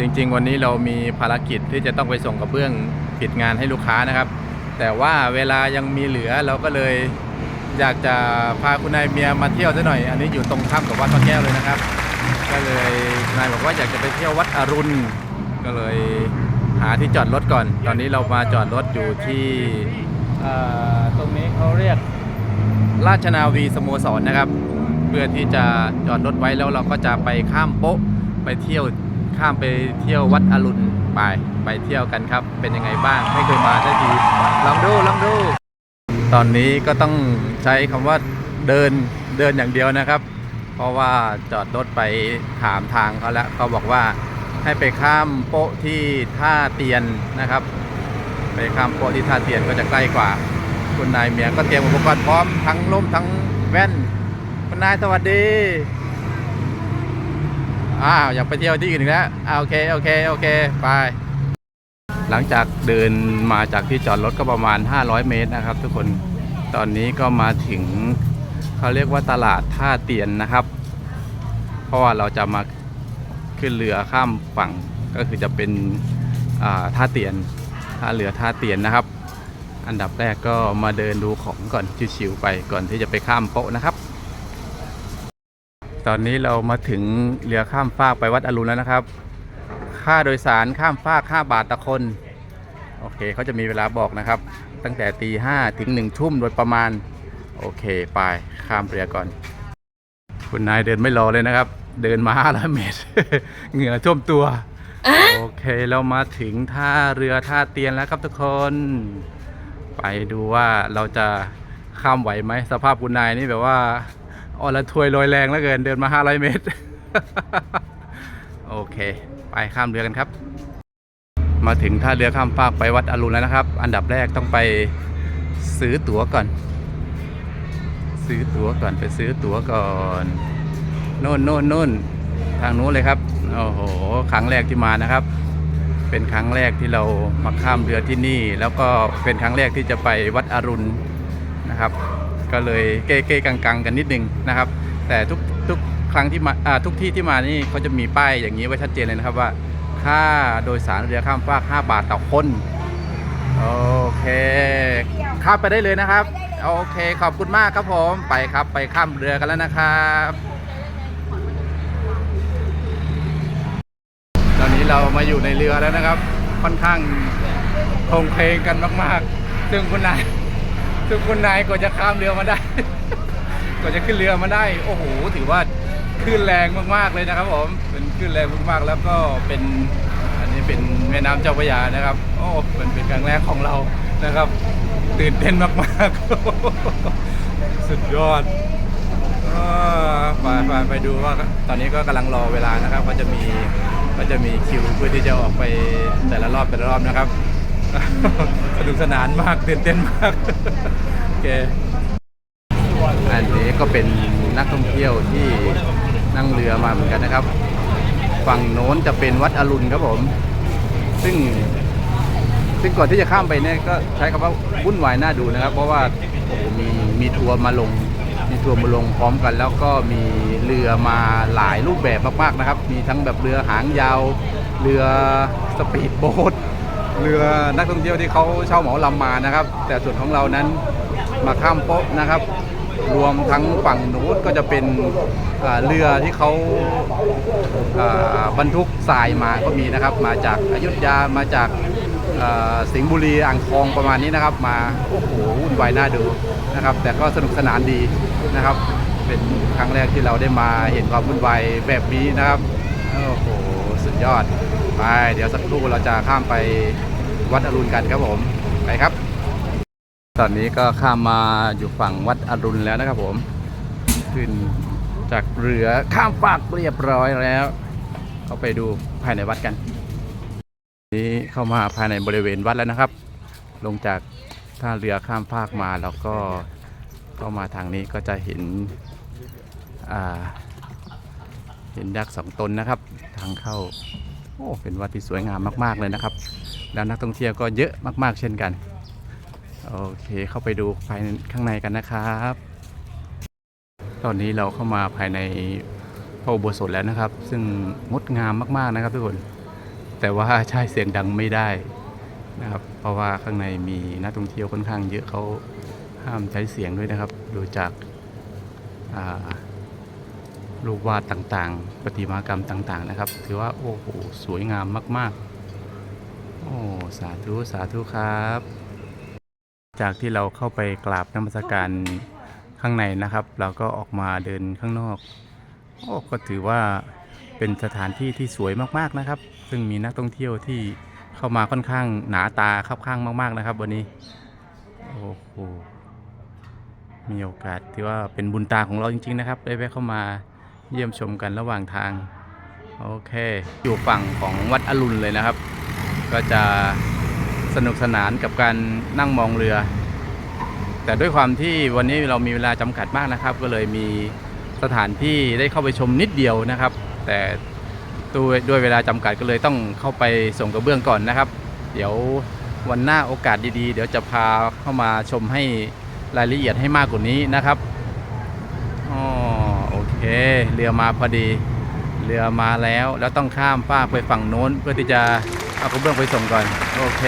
จริงๆ วันนี้เรามีภารกิจที่จะต้องไปส่งกระเบื้องปิดงานให้ลูกค้านะครับ แต่ว่าเวลายังมีเหลือเราก็เลยอยากจะพาคุณนายเมียมาเที่ยวซะหน่อย อันนี้อยู่ตรงข้ามกับวัดพระแก้วเลยนะครับ ก็เลยนายบอกว่าอยากจะไปเที่ยววัดอรุณ ก็เลยหาที่จอดรถก่อน ตอนนี้เรามาจอดรถอยู่ที่เอ่อตรงนี้เขาเรียกราชนาวีสโมสรนะครับ เพื่อที่จะจอดรถไว้แล้วเราก็จะไปข้ามโป๊ะไปเที่ยว ข้ามไปเที่ยววัดอรุณไปไปเที่ยวกันครับ เป็นยังไงบ้างไม่เคยมาสักทีลองดูลองดู ตอนนี้ก็ต้องใช้คำว่าเดินเดินอย่างเดียวนะครับ เพราะว่าจอดรถไปถามทางเขาแล้วเขาบอกว่าให้ไปข้ามโป๊ะที่ท่าเตียนนะครับ ไปข้ามโป๊ะที่ท่าเตียนก็จะใกล้กว่า คุณนายเมียก็เตรียมอุปกรณ์พร้อมทั้งล่มทั้งแว่น คุณนายสวัสดี อ้าวอยากไปเที่ยวที่อื่นอีกแล้วอ่าโอเคโอเคโอเคไป หลังจากเดินมาจากที่จอดรถก็ประมาณ 500 เมตรนะครับ ทุกคนตอนนี้ก็มาถึงเขาเรียกว่าตลาดท่าเตียนนะครับ เพราะว่าเราจะมาขึ้นเรือข้ามฝั่งก็คือจะเป็นอ่าท่าเตียนท่าเรือท่าเตียนนะครับ อันดับแรกก็มาเดินดูของก่อนชิวๆไปก่อนที่จะไปข้ามโป๊ะนะครับ ตอนนี้เรามาถึงเรือข้ามฟากไปวัดอรุณแล้วนะครับ ค่าโดยสารข้ามฟาก5บาทต่อคน โอเคเขาจะมีเวลาบอกนะครับ ตั้งแต่ตีห้ถึงหนึ่งทุ่มโดยประมาณ โอเคไปข้ามเรือก่อน คุณนายเดินไม่รอเลยนะครับ เดินมา500เมตร เหงื่อท่วมตัว โอเคเรามาถึงท่าเรือท่าเตียนแล้วครับทุกคน ไปดูว่าเราจะข้ามไหวไหมสภาพคุณนายนี่แบบว่า อ่อละทวยลอยแรงเหลือเกินเดินมา 500 เมตร โอเค ไปข้ามเรือกันครับ มาถึงท่าเรือข้ามฟากไปวัดอรุณแล้วนะครับ อันดับแรกต้องไปซื้อตั๋วก่อน ซื้อตั๋วก่อนไปซื้อตั๋วก่อนโน่นโน่นโน่นทางนู้นเลยครับโอ้โหครั้งแรกที่มานะครับ เป็นครั้งแรกที่เรามาข้ามเรือที่นี่ แล้วก็เป็นครั้งแรกที่จะไปวัดอรุณนะครับ ก็เลยเก้เก้กังกังๆ กันนิดนึงนะครับ แต่ทุกทุกครั้งที่มาทุกที่ที่มานี่เขาจะมีป้ายอย่างนี้ไว้ชัดเจนเลยนะครับว่า ค่าโดยสารเรือข้ามฟาก5บาทต่อคนโอเคข้ามไปได้เลยนะครับ โอเคขอบคุณมากครับผมไปครับไปข้ามเรือกันแล้วนะครับตอนนี้เรามาอยู่ในเรือแล้วนะครับ ค่อนข้างคงเพลงกันมาก ๆ ซึ่งคุณนาย ซึ่งคุณนายก็จะข้ามเรือมาได้ก็จะขึ้นเรือมาได้ โอ้โห ถือว่าคลื่นแรงมากๆเลยนะครับผมเป็นคลื่นแรงมากๆแล้วก็เป็นอันนี้เป็นแม่น้ำเจ้าพระยานะครับ โอ้เป็นเป็นครั้งแรกของเรานะครับ ตื่นเต้นมากๆ สุดยอดไปไปไปดูว่าตอนนี้ก็กำลังรอเวลานะครับก็จะมีก็จะมีคิวเพื่อที่จะออกไปแต่ละรอบแต่ละรอบนะครับ สนุกสนานมากตื่นเต้นมากโอเคอันนี้ก็เป็นนักท่องเที่ยวที่นั่งเรือมาเหมือนกันนะครับ ฝั่งโน้นจะเป็นวัดอรุณครับผม ซึ่งซึ่งก่อนที่จะข้ามไปเนี่ยก็ใช้คำว่าวุ่นวายน่าดูนะครับ เพราะว่าโอ้โหมีมีทัวร์มาลง มีทัวร์มาลงพร้อมกัน แล้วก็มีเรือมาหลายรูปแบบมากๆนะครับ มีทั้งแบบเรือหางยาว เรือสปีดโบ๊ท เรือนักท่องเที่ยวที่เขาเช่าเหมาลำมานะครับ แต่ส่วนของเรานั้นมาข้ามโป๊ะนะครับ รวมทั้งฝั่งนู้นก็จะเป็นเรือที่เขาบรรทุกทรายมาก็มีนะครับ มาจากอยุธยามาจากสิงห์บุรีอ่างทองประมาณนี้นะครับ มาโอ้โหวุ่นวายน่าดูนะครับ แต่ก็สนุกสนานดีนะครับ เป็นครั้งแรกที่เราได้มาเห็นความวุ่นวายแบบนี้นะครับ โอ้โห สุดยอด ไป เดี๋ยวสักครู่เราจะข้ามไปวัดอรุณกันครับผม ไปครับ ตอนนี้ก็ข้ามมาอยู่ฝั่งวัดอรุณแล้วนะครับผม ขึ้นจากเรือข้ามฟากเรียบร้อยแล้ว เข้าไปดูภายในวัดกัน นี้เข้ามาภายในบริเวณวัดแล้วนะครับ ลงจากท่าเรือข้ามฟากมาแล้วก็เข้ามาทางนี้ก็จะเห็นอ่า เห็นยักษ์สองตนนะครับ ทางเข้าโอ้เป็นวัดที่สวยงามมาก ๆ เลยนะครับ แล้วนักท่องเที่ยวก็เยอะมาก ๆ เช่นกันโอเคเข้าไปดูภายในข้างในกันนะครับ ตอนนี้เราเข้ามาภายในพระอุโบสถแล้วนะครับ ซึ่งงดงามมาก ๆ นะครับทุกคน แต่ว่าใช้เสียงดังไม่ได้นะครับเพราะว่าข้างในมีนักท่องเที่ยวค่อนข้างเยอะเขาห้ามใช้เสียงด้วยนะครับ ดูจากอ่า รูปวาดต่างๆ ประติมากรรมต่างๆนะครับ ถือว่าโอ้โหสวยงามมากๆ โอ้สาธุสาธุครับ จากที่เราเข้าไปกราบนมัสการข้างในนะครับ เราก็ออกมาเดินข้างนอก โอ้ก็ถือว่าเป็นสถานที่ที่สวยมากๆนะครับ ซึ่งมีนักท่องเที่ยวที่เข้ามาค่อนข้างหนาตาคับข้างมาก ๆนะครับ วันนี้ โอ้โหมีโอกาสที่ว่าเป็นบุญตาของเราจริง ๆ นะครับ ได้แวะเข้ามา เยี่ยมชมกันระหว่างทาง โอเค อยู่ฝั่งของวัดอรุณเลยนะครับ ก็จะสนุกสนานกับการนั่งมองเรือ แต่ด้วยความที่วันนี้เรามีเวลาจำกัดมากนะครับ ก็เลยมีสถานที่ได้เข้าไปชมนิดเดียวนะครับ แต่ด้วยด้วยเวลาจำกัดก็เลยต้องเข้าไปส่งกระเบื้องก่อนนะครับ เดี๋ยววันหน้าโอกาสดีๆ เดี๋ยวจะพาเข้ามาชมให้รายละเอียดให้มากกว่านี้นะครับ เคเรือมาพอดีเรือมาแล้วแล้วต้องข้ามฟากไปฝั่งโน้นเพื่อที่จะเอากระเบื้องไปส่งก่อน โอเค